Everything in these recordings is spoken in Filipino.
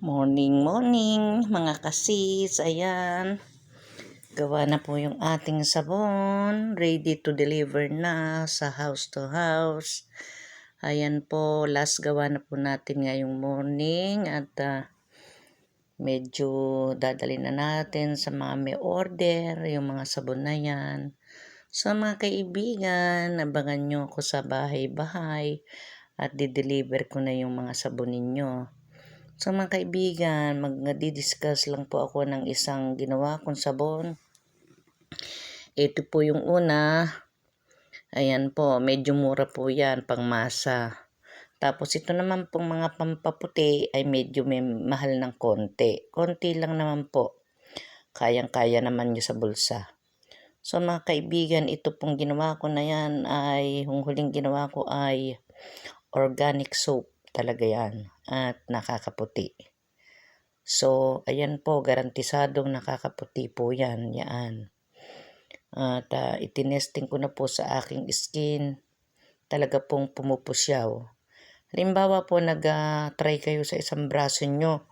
Morning, morning, mga kasis. Ayan. Gawa na po yung ating sabon. Ready to deliver na sa house to house. Ayan po, last gawa na po natin ngayong morning. At ah, medyo dadali na natin sa mga may order, yung mga sabon na yan. So mga kaibigan, abangan nyo ako sa bahay-bahay at di-deliver ko na yung mga sabon ninyo. So mga kaibigan, mag-discuss lang po ako ng isang ginawa kong sabon. Ito po yung una. Ayan po, medyo mura po yan, pang masa. Tapos ito naman pong mga pampaputi ay medyo may mahal ng konti. Konti lang naman po. Kayang-kaya naman nyo sa bulsa. So mga kaibigan, ito pong ginawa ko na yan ay, yung huling ginawa ko ay organic soap talaga yan at nakakaputi. So, ayan po, garantisadong nakakaputi po yan, yan. At uh, itinesting ko na po sa aking skin, talaga pong pumupusyaw. Halimbawa po, nag-try kayo sa isang braso nyo,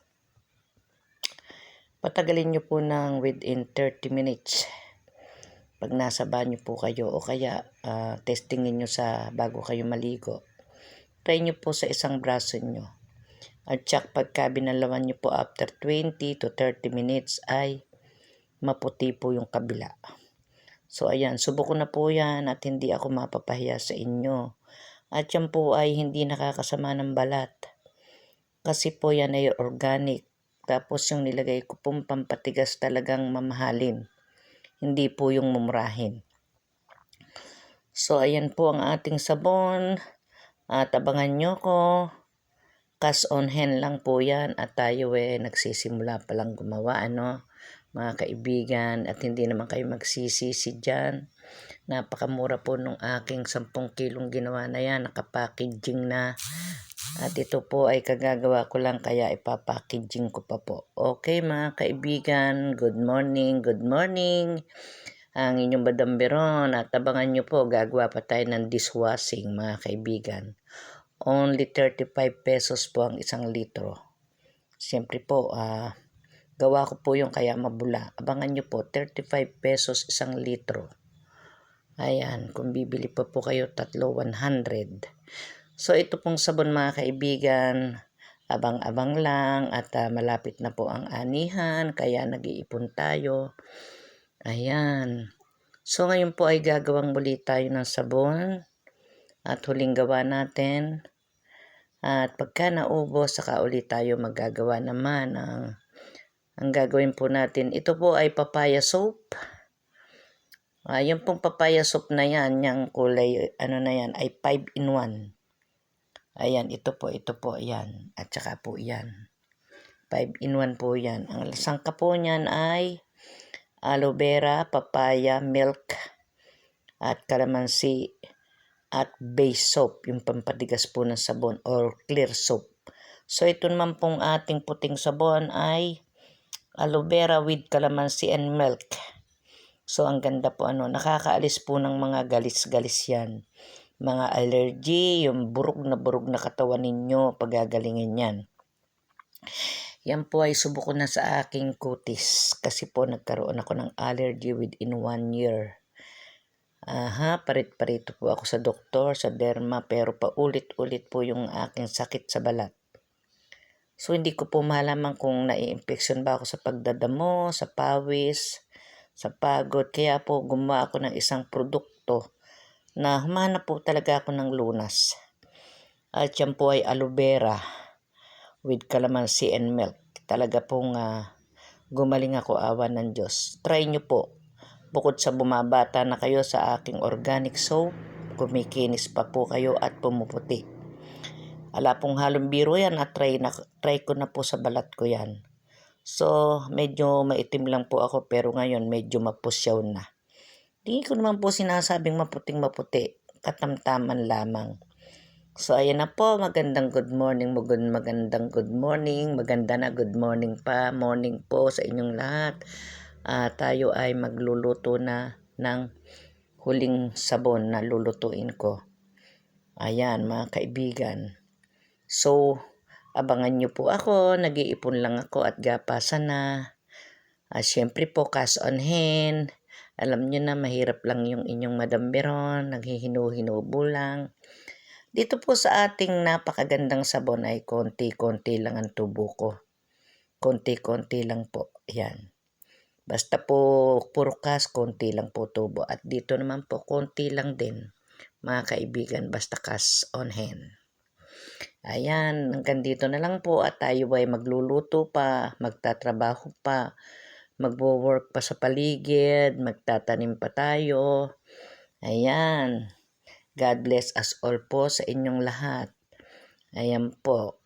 patagalin nyo po ng within 30 minutes. Pag nasa banyo po kayo o kaya uh, testingin nyo sa bago kayo maligo try nyo po sa isang braso nyo. At tsak pagka binalawan nyo po after 20 to 30 minutes ay maputi po yung kabila. So ayan, subok ko na po yan at hindi ako mapapahiya sa inyo. At yan po ay hindi nakakasama ng balat. Kasi po yan ay organic. Tapos yung nilagay ko pong pampatigas talagang mamahalin. Hindi po yung mumurahin. So ayan po ang ating sabon. At abangan nyo ko. Cash on hand lang po yan. At tayo eh, nagsisimula pa lang gumawa, ano, mga kaibigan. At hindi naman kayo magsisisi dyan. Napakamura po nung aking 10 kilong ginawa na yan. Nakapackaging na. At ito po ay kagagawa ko lang kaya ipapackaging ko pa po. Okay mga kaibigan, good morning, good morning ang inyong badamberon at abangan nyo po gagawa pa tayo ng dishwashing mga kaibigan. Only 35 pesos po ang isang litro. Siyempre po, uh, gawa ko po yung kaya mabula. Abangan nyo po, 35 pesos isang litro. Ayan, kung bibili pa po kayo, tatlo 100. So ito pong sabon mga kaibigan, abang-abang lang at uh, malapit na po ang anihan, kaya nag-iipon tayo. Ayan. So ngayon po ay gagawang muli tayo ng sabon at huling gawa natin. At pagka naubos, saka ulit tayo magagawa naman ang, ang gagawin po natin. Ito po ay papaya soap. Uh, yung pong papaya soap na yan, yung kulay, ano na yan, ay 5 in 1. Ayan, ito po, ito po, ayan. At saka po yan. 5 in 1 po yan. Ang sangka po niyan ay aloe vera, papaya, milk, at calamansi, at base soap, yung pampatigas po ng sabon, or clear soap. So, ito naman pong ating puting sabon ay aloe vera with calamansi and milk. So, ang ganda po, ano, nakakaalis po ng mga galis-galis yan. Mga allergy, yung burog na burog na katawan ninyo, pagagalingin yan. Yan po ay subuko na sa aking kutis kasi po nagkaroon ako ng allergy within one year. Aha, parit-parito po ako sa doktor, sa derma, pero paulit-ulit po yung aking sakit sa balat. So, hindi ko po malaman kung nai-infection ba ako sa pagdadamo, sa pawis, sa pagod. Kaya po gumawa ako ng isang produkto na humanap po talaga ako ng lunas. At yan po ay aloe vera with calamansi and milk. Talaga pong uh, gumaling ako awa ng Diyos. Try nyo po. Bukod sa bumabata na kayo sa aking organic soap, kumikinis pa po kayo at pumuputi. Ala pong halong biro yan at try, na, try ko na po sa balat ko yan. So, medyo maitim lang po ako pero ngayon medyo mapusyaw na. Hindi ko naman po sinasabing maputing maputi. Katamtaman lamang. So, ayan na po. Magandang good morning, magandang, magandang good morning. Maganda na good morning pa. Morning po sa inyong lahat. Uh, tayo ay magluluto na ng huling sabon na lulutuin ko. Ayan, mga kaibigan. So, abangan nyo po ako. Nag-iipon lang ako at gapasan na. Ah, Siyempre po, cash on hand. Alam nyo na, mahirap lang yung inyong Madam Beron. Naghihinu-hinubo lang. Dito po sa ating napakagandang sabon ay konti-konti lang ang tubo ko. Konti-konti lang po. Yan. Basta po puro cash, konti lang po tubo. At dito naman po, konti lang din. Mga kaibigan, basta cash on hand. Ayan, hanggang dito na lang po at tayo ay magluluto pa, magtatrabaho pa, magwo-work pa sa paligid, magtatanim pa tayo. Ayan. God bless us all po sa inyong lahat. Ayan po.